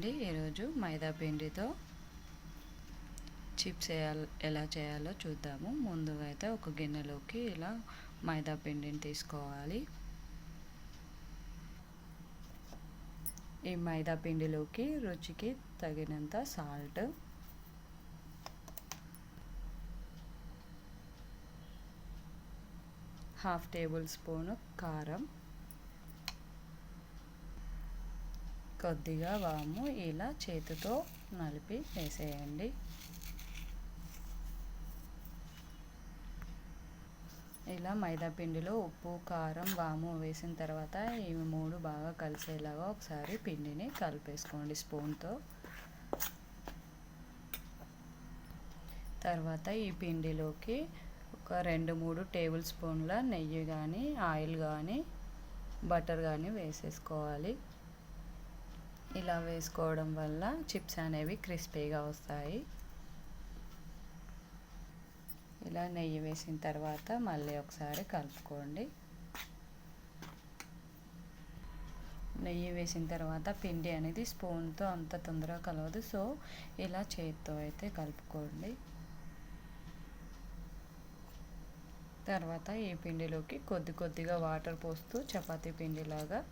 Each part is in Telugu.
అండి ఈరోజు మైదా పిండితో చిప్స్ ఎలా చేయాలో చూద్దాము. ముందుగా అయితే ఒక గిన్నెలోకి ఇలా మైదా పిండిని తీసుకోవాలి. ఈ మైదా పిండిలోకి రుచికి తగినంత సాల్ట్. హాఫ్ టేబుల్ స్పూను కారం. కొద్దిగా వాము ఇలా చేతితో నలిపి వేసేయండి. ఇలా మైదా పిండిలో ఉప్పు కారం వాము వేసిన తర్వాత ఇవి మూడు బాగా కలిసేలాగా ఒకసారి పిండిని కలిపేసుకోండి స్పూన్తో. తర్వాత ఈ పిండిలోకి ఒక రెండు మూడు టేబుల్ స్పూన్ల నెయ్యి కానీ ఆయిల్ కానీ బటర్ కానీ వేసేసుకోవాలి. ఇలా వేసుకోవడం వల్ల చిప్స్ అనేవి క్రిస్పీగా వస్తాయి. ఇలా నెయ్యి వేసిన తర్వాత మళ్ళీ ఒకసారి కలుపుకోండి. నెయ్యి వేసిన తర్వాత పిండి అనేది స్పూన్తో అంత తొందరగా కలవదు. సో ఇలా చేతితో అయితే కలుపుకోండి. తర్వాత ఈ పిండిలోకి కొద్ది కొద్దిగా వాటర్ పోస్తూ చపాతీ పిండిలాగా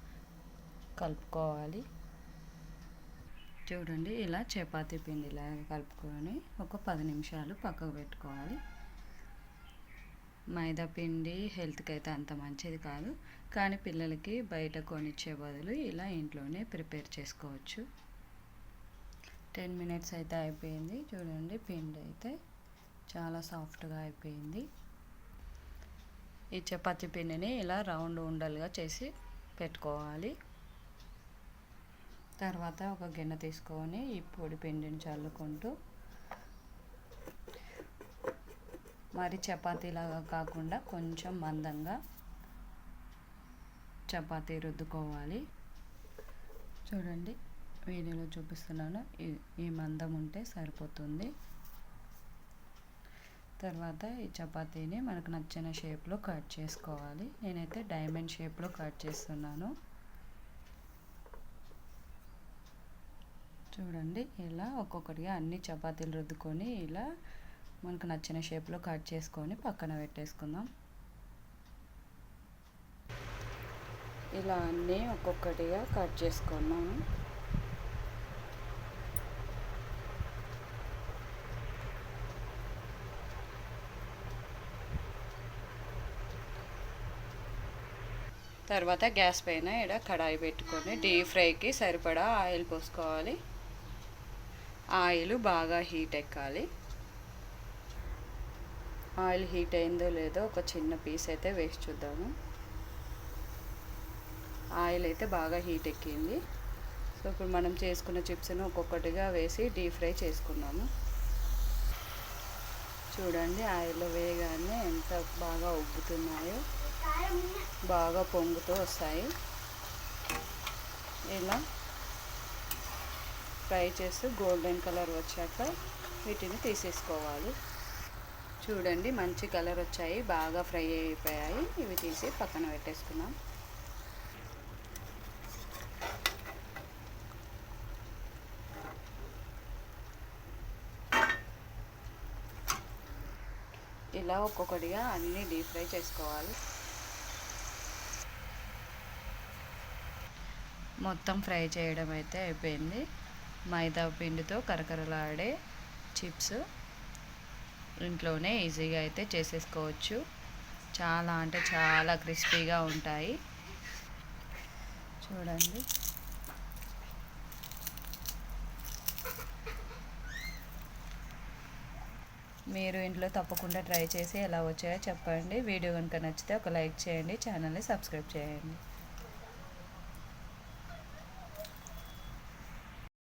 కలుపుకోవాలి. చూడండి ఇలా చపాతీ ఇలా కలుపుకొని ఒక పది నిమిషాలు పక్కకు పెట్టుకోవాలి. మైదా పిండి హెల్త్కి అయితే అంత మంచిది కాదు కానీ పిల్లలకి బయట కొనిచ్చే బదులు ఇలా ఇంట్లోనే ప్రిపేర్ చేసుకోవచ్చు. టెన్ మినిట్స్ అయితే అయిపోయింది. చూడండి పిండి అయితే చాలా సాఫ్ట్గా అయిపోయింది. ఈ చపాతీ పిండిని ఇలా రౌండ్ ఉండలుగా చేసి పెట్టుకోవాలి. తర్వాత ఒక గిన్నె తీసుకొని ఈ పొడి పిండిని చల్లుకుంటూ మరి చపాతీలాగా కాకుండా కొంచెం మందంగా చపాతీ రుద్దుకోవాలి. చూడండి వీడియోలో చూపిస్తున్నాను. ఈ మందం ఉంటే సరిపోతుంది. తర్వాత ఈ చపాతీని మనకు నచ్చిన షేప్లో కట్ చేసుకోవాలి. నేనైతే డైమండ్ షేప్లో కట్ చేస్తున్నాను. చూడండి ఇలా ఒక్కొక్కటిగా అన్ని చపాతీలు రుద్దుకొని ఇలా మనకు నచ్చిన షేప్లో కట్ చేసుకొని పక్కన పెట్టేసుకుందాం. ఇలా అన్నీ ఒక్కొక్కటిగా కట్ చేసుకున్నాము తర్వాత గ్యాస్ పైన ఇక్కడ కడాయి పెట్టుకొని డీప్ ఫ్రైకి సరిపడా ఆయిల్ పోసుకోవాలి. ఆయిల్ బాగా హీట్ ఎక్కాలి. ఆయిల్ హీట్ అయిందో లేదో ఒక చిన్న పీస్ అయితే వేసి చూద్దాము. ఆయిల్ అయితే బాగా హీట్ ఎక్కింది. సో ఇప్పుడు మనం చేసుకున్న చిప్స్ను ఒక్కొక్కటిగా వేసి డీప్ ఫ్రై చేసుకున్నాము చూడండి ఆయిల్లో వేయగానే ఎంత బాగా ఉబ్బుతున్నాయో బాగా పొంగుతూ వస్తాయి. ఇలా ఫ్రై చేస్తూ గోల్డెన్ కలర్ వచ్చాక వీటిని తీసేసుకోవాలి. చూడండి మంచి కలర్ వచ్చాయి బాగా ఫ్రై అయిపోయాయి. ఇవి తీసి పక్కన పెట్టేసుకున్నాం ఇలా ఒక్కొక్కటిగా అన్నీ డీప్ ఫ్రై చేసుకోవాలి. మొత్తం ఫ్రై చేయడం అయితే అయిపోయింది. మైదా పిండితో కరకరలాడే చిప్స్ ఇంట్లోనే ఈజీగా అయితే చేసేసుకోవచ్చు. చాలా అంటే చాలా క్రిస్పీగా ఉంటాయి. చూడండి. మీరు ఇంట్లో తప్పకుండా ట్రై చేసి ఎలా వచ్చాయో చెప్పండి. వీడియో కనుక నచ్చితే ఒక లైక్ చేయండి. ఛానల్ని సబ్స్క్రైబ్ చేయండి.